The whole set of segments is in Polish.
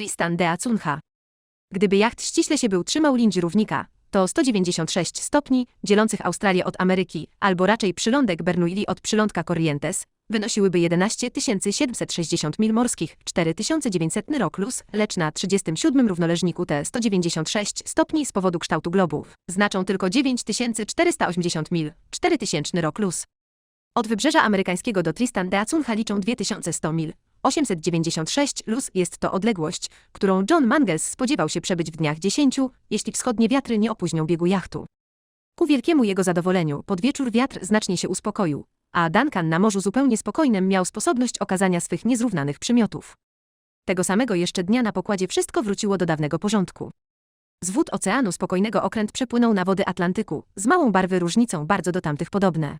Tristan de Acunha. Gdyby jacht ściśle się był trzymał linii równika, to 196 stopni, dzielących Australię od Ameryki, albo raczej przylądek Bernoulli od przylądka Corrientes, wynosiłyby 11 760 mil morskich, 4900 rok luz, lecz na 37 równoleżniku te 196 stopni z powodu kształtu globów znaczą tylko 9480 mil, 4000 rok luz. Od wybrzeża amerykańskiego do Tristan de Acunha liczą 2100 mil. 896 luz jest to odległość, którą John Mangles spodziewał się przebyć w dniach 10, jeśli wschodnie wiatry nie opóźnią biegu jachtu. Ku wielkiemu jego zadowoleniu, pod wieczór wiatr znacznie się uspokoił, a Duncan na morzu zupełnie spokojnym miał sposobność okazania swych niezrównanych przymiotów. Tego samego jeszcze dnia na pokładzie wszystko wróciło do dawnego porządku. Z wód oceanu spokojnego okręt przepłynął na wody Atlantyku, z małą barwy różnicą bardzo do tamtych podobne.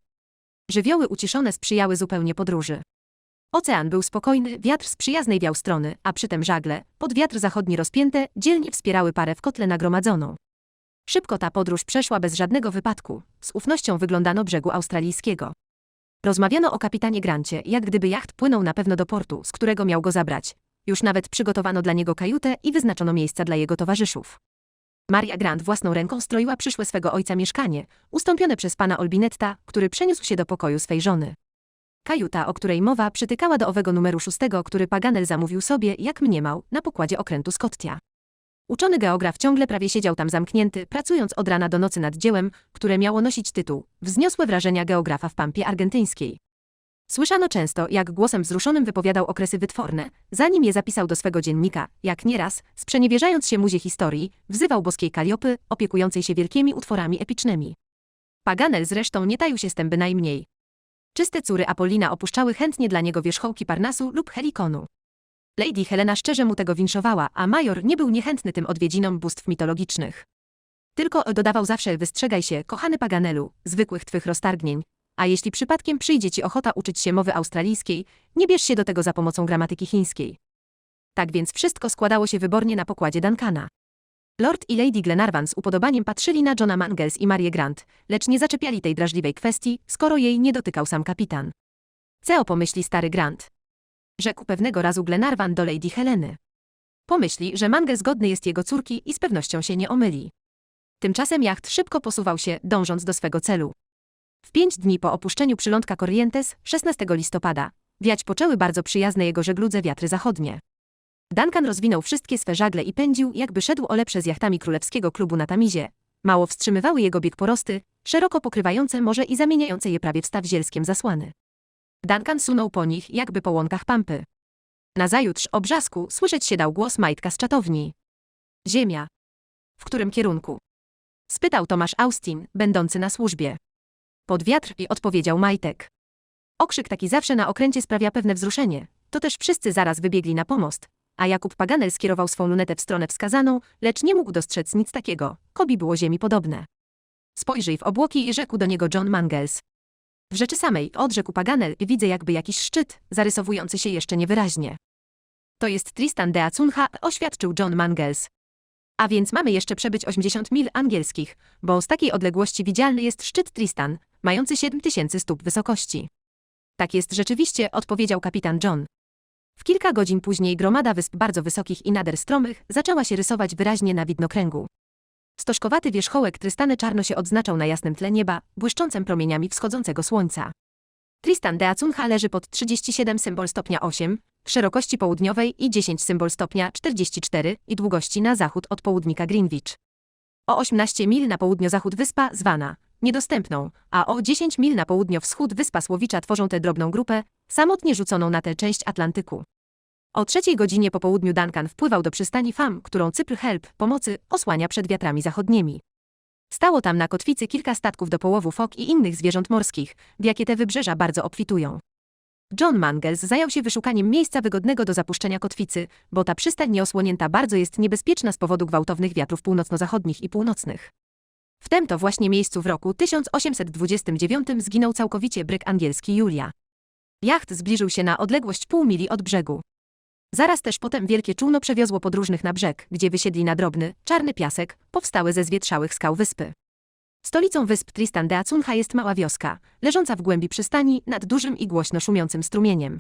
Żywioły uciszone sprzyjały zupełnie podróży. Ocean był spokojny, wiatr z przyjaznej wiał strony, a przytem żagle, pod wiatr zachodni rozpięte, dzielnie wspierały parę w kotle nagromadzoną. Szybko ta podróż przeszła bez żadnego wypadku, z ufnością wyglądano brzegu australijskiego. Rozmawiano o kapitanie Grancie, jak gdyby jacht płynął na pewno do portu, z którego miał go zabrać. Już nawet przygotowano dla niego kajutę i wyznaczono miejsca dla jego towarzyszów. Maria Grant własną ręką stroiła przyszłe swego ojca mieszkanie, ustąpione przez pana Olbinetta, który przeniósł się do pokoju swej żony. Kajuta, o której mowa, przytykała do owego numeru szóstego, który Paganel zamówił sobie, jak mniemał, na pokładzie okrętu Scottia. Uczony geograf ciągle prawie siedział tam zamknięty, pracując od rana do nocy nad dziełem, które miało nosić tytuł Wzniosłe wrażenia geografa w pampie argentyńskiej. Słyszano często, jak głosem wzruszonym wypowiadał okresy wytworne, zanim je zapisał do swego dziennika, jak nieraz, sprzeniewierzając się muzie historii, wzywał boskiej Kaliopy, opiekującej się wielkimi utworami epicznymi. Paganel zresztą nie taił się z tym bynajmniej. Czyste córy Apolina opuszczały chętnie dla niego wierzchołki Parnasu lub Helikonu. Lady Helena szczerze mu tego winszowała, a major nie był niechętny tym odwiedzinom bóstw mitologicznych. Tylko dodawał zawsze wystrzegaj się, kochany Paganelu, zwykłych twych roztargnień, a jeśli przypadkiem przyjdzie ci ochota uczyć się mowy australijskiej, nie bierz się do tego za pomocą gramatyki chińskiej. Tak więc wszystko składało się wybornie na pokładzie Duncana. Lord i Lady Glenarvan z upodobaniem patrzyli na Johna Mangles i Marię Grant, lecz nie zaczepiali tej drażliwej kwestii, skoro jej nie dotykał sam kapitan. Co pomyśli stary Grant? Rzekł pewnego razu Glenarvan do Lady Heleny. Pomyśli, że Mangles godny jest jego córki i z pewnością się nie omyli. Tymczasem jacht szybko posuwał się, dążąc do swego celu. W pięć dni po opuszczeniu przylądka Corrientes, 16 listopada, wiać poczęły bardzo przyjazne jego żegludze wiatry zachodnie. Duncan rozwinął wszystkie swe żagle i pędził, jakby szedł ole przez jachtami królewskiego klubu na Tamizie. Mało wstrzymywały jego bieg porosty, szeroko pokrywające morze i zamieniające je prawie w staw zielskiem zasłany. Duncan sunął po nich, jakby po łąkach pampy. Nazajutrz o brzasku słyszeć się dał głos Majtka z czatowni. Ziemia. W którym kierunku? Spytał Tomasz Austin, będący na służbie. Pod wiatr i odpowiedział Majtek. Okrzyk taki zawsze na okręcie sprawia pewne wzruszenie. To też wszyscy zaraz wybiegli na pomost, a Jakub Paganel skierował swą lunetę w stronę wskazaną, lecz nie mógł dostrzec nic takiego. Kobi było ziemi podobne. Spojrzyj w obłoki i rzekł do niego John Mangles. W rzeczy samej, odrzekł Paganel, widzę jakby jakiś szczyt, zarysowujący się jeszcze niewyraźnie. To jest Tristan de Acunha, oświadczył John Mangles. A więc mamy jeszcze przebyć 80 mil angielskich, bo z takiej odległości widzialny jest szczyt Tristan, mający 7000 stóp wysokości. Tak jest rzeczywiście, odpowiedział kapitan John. W kilka godzin później gromada wysp bardzo wysokich i nader stromych zaczęła się rysować wyraźnie na widnokręgu. Stożkowaty wierzchołek Trystany czarno się odznaczał na jasnym tle nieba, błyszczącym promieniami wschodzącego słońca. Tristan de Acunha leży pod 37 symbol stopnia 8, w szerokości południowej i 10 symbol stopnia 44 i długości na zachód od południka Greenwich. O 18 mil na południo-zachód wyspa zwana niedostępną, a o 10 mil na południo-wschód wyspa Słowicza tworzą tę drobną grupę, samotnie rzuconą na tę część Atlantyku. O trzeciej godzinie po południu Duncan wpływał do przystani Fam, którą Cypr Help, pomocy, osłania przed wiatrami zachodnimi. Stało tam na kotwicy kilka statków do połowu fok i innych zwierząt morskich, w jakie te wybrzeża bardzo obfitują. John Mangles zajął się wyszukaniem miejsca wygodnego do zapuszczenia kotwicy, bo ta przystań nieosłonięta bardzo jest niebezpieczna z powodu gwałtownych wiatrów północno-zachodnich i północnych. W tym to właśnie miejscu w roku 1829 zginął całkowicie bryk angielski Julia. Jacht zbliżył się na odległość pół mili od brzegu. Zaraz też potem wielkie czółno przewiozło podróżnych na brzeg, gdzie wysiedli na drobny, czarny piasek, powstały ze zwietrzałych skał wyspy. Stolicą wysp Tristan de Acunha jest mała wioska, leżąca w głębi przystani nad dużym i głośno szumiącym strumieniem.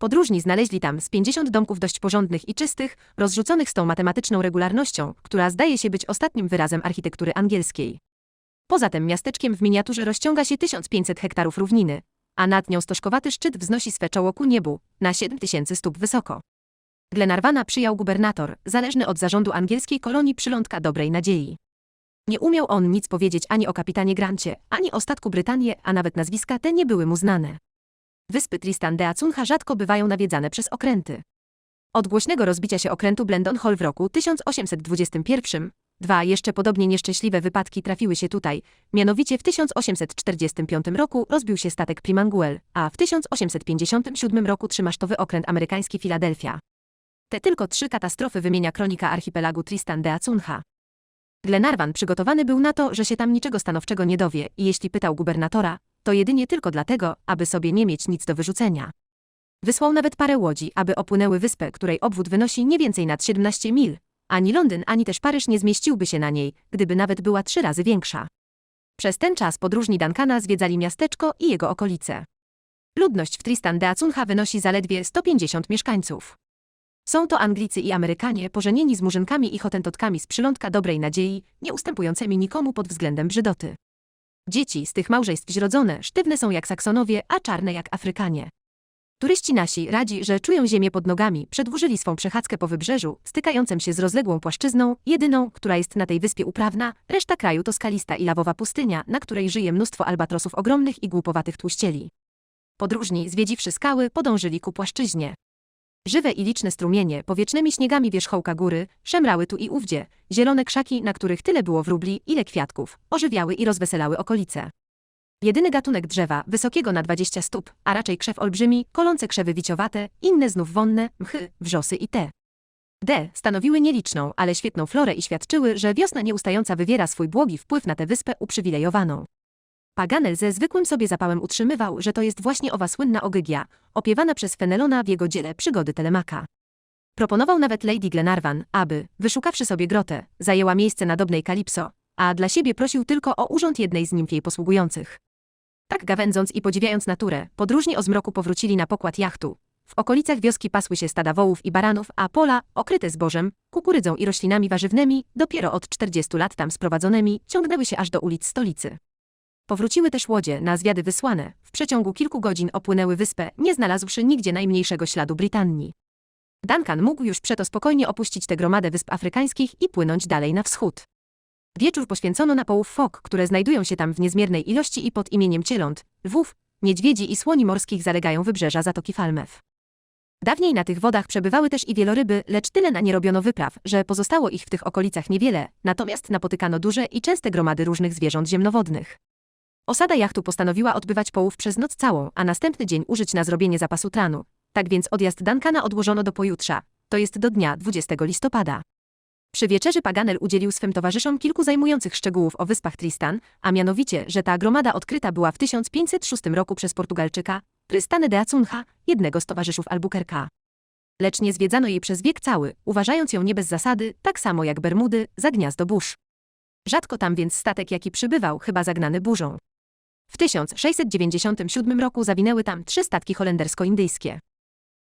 Podróżni znaleźli tam z 50 domków dość porządnych i czystych, rozrzuconych z tą matematyczną regularnością, która zdaje się być ostatnim wyrazem architektury angielskiej. Poza tym miasteczkiem w miniaturze rozciąga się 1500 hektarów równiny, a nad nią stożkowaty szczyt wznosi swe czoło ku niebu, na 7000 stóp wysoko. Glenarwana przyjął gubernator, zależny od zarządu angielskiej kolonii przylądka Dobrej Nadziei. Nie umiał on nic powiedzieć ani o kapitanie Grancie, ani o statku Brytanii, a nawet nazwiska te nie były mu znane. Wyspy Tristan de Acunha rzadko bywają nawiedzane przez okręty. Od głośnego rozbicia się okrętu Blendon Hall w roku 1821 dwa jeszcze podobnie nieszczęśliwe wypadki trafiły się tutaj, mianowicie w 1845 roku rozbił się statek Primanguel, a w 1857 roku trzymasztowy okręt amerykański Philadelphia. Te tylko trzy katastrofy wymienia kronika archipelagu Tristan de Acunha. Glenarvan przygotowany był na to, że się tam niczego stanowczego nie dowie i jeśli pytał gubernatora, to jedynie tylko dlatego, aby sobie nie mieć nic do wyrzucenia. Wysłał nawet parę łodzi, aby opłynęły wyspę, której obwód wynosi nie więcej nad 17 mil. Ani Londyn, ani też Paryż nie zmieściłby się na niej, gdyby nawet była trzy razy większa. Przez ten czas podróżni Duncana zwiedzali miasteczko i jego okolice. Ludność w Tristan de Acunha wynosi zaledwie 150 mieszkańców. Są to Anglicy i Amerykanie pożenieni z murzynkami i hotentotkami z przylądka dobrej nadziei, nie ustępującymi nikomu pod względem brzydoty. Dzieci z tych małżeństw zrodzone, sztywne są jak Saksonowie, a czarne jak Afrykanie. Turyści nasi radzi, że czują ziemię pod nogami, przedłużyli swą przechadzkę po wybrzeżu, stykającym się z rozległą płaszczyzną, jedyną, która jest na tej wyspie uprawna, reszta kraju to skalista i lawowa pustynia, na której żyje mnóstwo albatrosów ogromnych i głupowatych tłuścieli. Podróżni, zwiedziwszy skały, podążyli ku płaszczyźnie. Żywe i liczne strumienie, powiecznymi śniegami wierzchołka góry, szemrały tu i ówdzie, zielone krzaki, na których tyle było wróbli, ile kwiatków, ożywiały i rozweselały okolice. Jedyny gatunek drzewa, wysokiego na 20 stóp, a raczej krzew olbrzymi, kolące krzewy wiciowate, inne znów wonne, mchy, wrzosy i te. D stanowiły nieliczną, ale świetną florę i świadczyły, że wiosna nieustająca wywiera swój błogi wpływ na tę wyspę uprzywilejowaną. Paganel ze zwykłym sobie zapałem utrzymywał, że to jest właśnie owa słynna Ogygia, opiewana przez Fenelona w jego dziele Przygody Telemaka. Proponował nawet Lady Glenarvan, aby, wyszukawszy sobie grotę, zajęła miejsce nadobnej Kalipso, a dla siebie prosił tylko o urząd jednej z nimf jej posługujących. Tak gawędząc i podziwiając naturę, podróżni o zmroku powrócili na pokład jachtu. W okolicach wioski pasły się stada wołów i baranów, a pola, okryte zbożem, kukurydzą i roślinami warzywnymi, dopiero od 40 lat tam sprowadzonymi, ciągnęły się aż do ulic stolicy. Powróciły też łodzie, na zwiady wysłane, w przeciągu kilku godzin opłynęły wyspę, nie znalazłszy nigdzie najmniejszego śladu Brytanii. Duncan mógł już przeto spokojnie opuścić tę gromadę wysp afrykańskich i płynąć dalej na wschód. Wieczór poświęcono na połów fok, które znajdują się tam w niezmiernej ilości i pod imieniem cieląt, lwów, niedźwiedzi i słoni morskich zalegają wybrzeża Zatoki Falmew. Dawniej na tych wodach przebywały też i wieloryby, lecz tyle na nie robiono wypraw, że pozostało ich w tych okolicach niewiele, natomiast napotykano duże i częste gromady różnych zwierząt ziemnowodnych. Osada jachtu postanowiła odbywać połów przez noc całą, a następny dzień użyć na zrobienie zapasu tranu. Tak więc odjazd Duncana odłożono do pojutrza, to jest do dnia 20 listopada. Przy wieczerzy Paganel udzielił swym towarzyszom kilku zajmujących szczegółów o wyspach Tristan, a mianowicie, że ta gromada odkryta była w 1506 roku przez Portugalczyka, Tristane de Acunha, jednego z towarzyszów Albuquerque'a. Lecz nie zwiedzano jej przez wiek cały, uważając ją nie bez zasady, tak samo jak Bermudy, za gniazdo burz. Rzadko tam więc statek jaki przybywał, chyba zagnany burzą. W 1697 roku zawinęły tam trzy statki holendersko-indyjskie.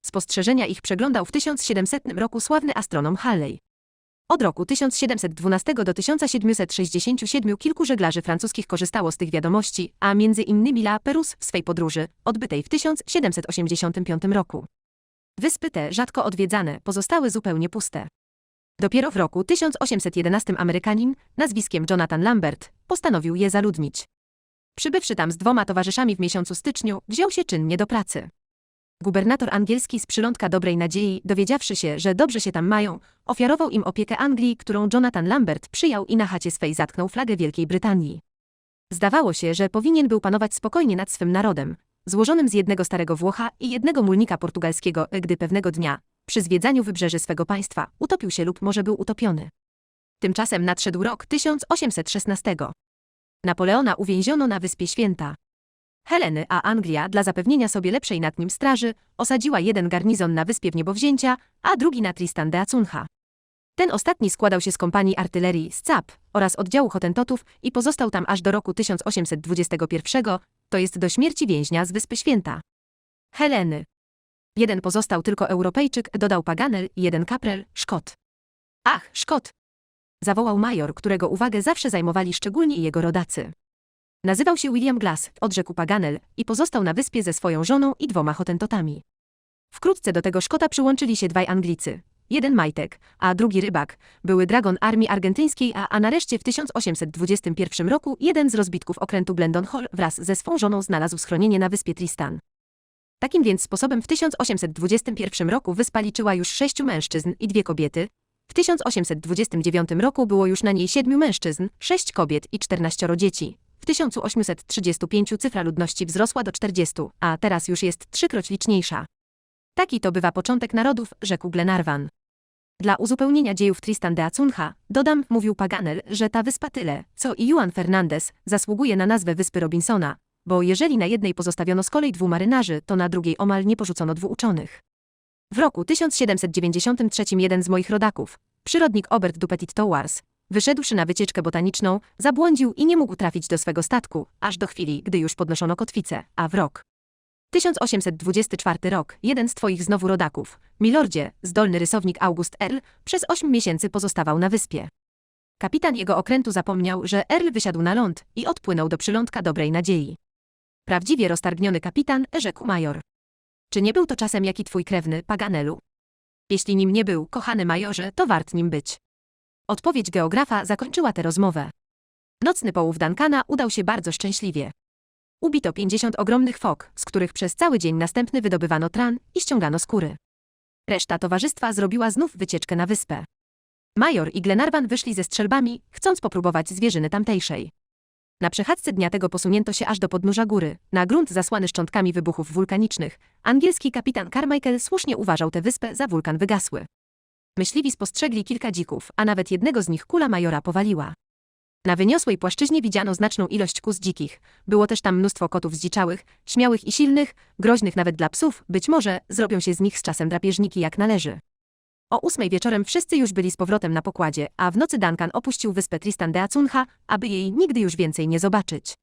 Spostrzeżenia ich przeglądał w 1700 roku sławny astronom Halley. Od roku 1712 do 1767 kilku żeglarzy francuskich korzystało z tych wiadomości, a między innymi La Perus w swej podróży, odbytej w 1785 roku. Wyspy te, rzadko odwiedzane, pozostały zupełnie puste. Dopiero w roku 1811 Amerykanin, nazwiskiem Jonathan Lambert, postanowił je zaludnić. Przybywszy tam z dwoma towarzyszami w miesiącu styczniu, wziął się czynnie do pracy. Gubernator angielski z przylądka Dobrej Nadziei, dowiedziawszy się, że dobrze się tam mają, ofiarował im opiekę Anglii, którą Jonathan Lambert przyjął i na chacie swej zatknął flagę Wielkiej Brytanii. Zdawało się, że powinien był panować spokojnie nad swym narodem, złożonym z jednego starego Włocha i jednego mulnika portugalskiego, gdy pewnego dnia, przy zwiedzaniu wybrzeży swego państwa, utopił się lub może był utopiony. Tymczasem nadszedł rok 1816. Napoleona uwięziono na Wyspie Święta. Heleny, a Anglia, dla zapewnienia sobie lepszej nad nim straży, osadziła jeden garnizon na Wyspie w a drugi na Tristan de Acunha. Ten ostatni składał się z kompanii artylerii z CAP oraz oddziału hotentotów i pozostał tam aż do roku 1821, to jest do śmierci więźnia z Wyspy Święta. Heleny. Jeden pozostał tylko Europejczyk, dodał Paganel jeden kaprel, Szkot. Ach, Szkot! Zawołał major, którego uwagę zawsze zajmowali szczególnie jego rodacy. Nazywał się William Glass, odrzekł Paganel, i pozostał na wyspie ze swoją żoną i dwoma hotentotami. Wkrótce do tego Szkota przyłączyli się dwaj Anglicy. Jeden Majtek, a drugi Rybak, były dragon armii argentyńskiej, a, a nareszcie w 1821 roku jeden z rozbitków okrętu Glendon Hall wraz ze swą żoną znalazł schronienie na wyspie Tristan. Takim więc sposobem w 1821 roku wyspa liczyła już sześciu mężczyzn i dwie kobiety. W 1829 roku było już na niej siedmiu mężczyzn, sześć kobiet i czternaścioro dzieci. W 1835 cyfra ludności wzrosła do 40, a teraz już jest trzykroć liczniejsza. Taki to bywa początek narodów, rzekł Glenarvan. Dla uzupełnienia dziejów Tristan de Acunha, dodam, mówił Paganel, że ta wyspa tyle, co i Juan Fernandez, zasługuje na nazwę Wyspy Robinsona, bo jeżeli na jednej pozostawiono z kolei dwóch marynarzy, to na drugiej omal nie porzucono dwóch uczonych. W roku 1793 jeden z moich rodaków, przyrodnik Obert du Petit Towers, wyszedłszy na wycieczkę botaniczną, zabłądził i nie mógł trafić do swego statku, aż do chwili, gdy już podnoszono kotwicę, a w rok 1824 rok, jeden z twoich znowu rodaków, milordzie, zdolny rysownik August Earl, przez osiem miesięcy pozostawał na wyspie. Kapitan jego okrętu zapomniał, że Earl wysiadł na ląd i odpłynął do przylądka Dobrej Nadziei. Prawdziwie roztargniony kapitan, rzekł major. Czy nie był to czasem jaki twój krewny, Paganelu? Jeśli nim nie był, kochany majorze, to wart nim być. Odpowiedź geografa zakończyła tę rozmowę. Nocny połów Duncana udał się bardzo szczęśliwie. Ubito 50 ogromnych fok, z których przez cały dzień następny wydobywano tran i ściągano skóry. Reszta towarzystwa zrobiła znów wycieczkę na wyspę. Major i Glenarvan wyszli ze strzelbami, chcąc popróbować zwierzyny tamtejszej. Na przechadzce dnia tego posunięto się aż do podnóża góry, na grunt zasłany szczątkami wybuchów wulkanicznych. Angielski kapitan Carmichael słusznie uważał tę wyspę za wulkan wygasły. Myśliwi spostrzegli kilka dzików, a nawet jednego z nich kula majora powaliła. Na wyniosłej płaszczyźnie widziano znaczną ilość kóz dzikich. Było też tam mnóstwo kotów zdziczałych, śmiałych i silnych, groźnych nawet dla psów, być może zrobią się z nich z czasem drapieżniki jak należy. O ósmej wieczorem wszyscy już byli z powrotem na pokładzie, a w nocy Duncan opuścił wyspę Tristan de Acunha, aby jej nigdy już więcej nie zobaczyć.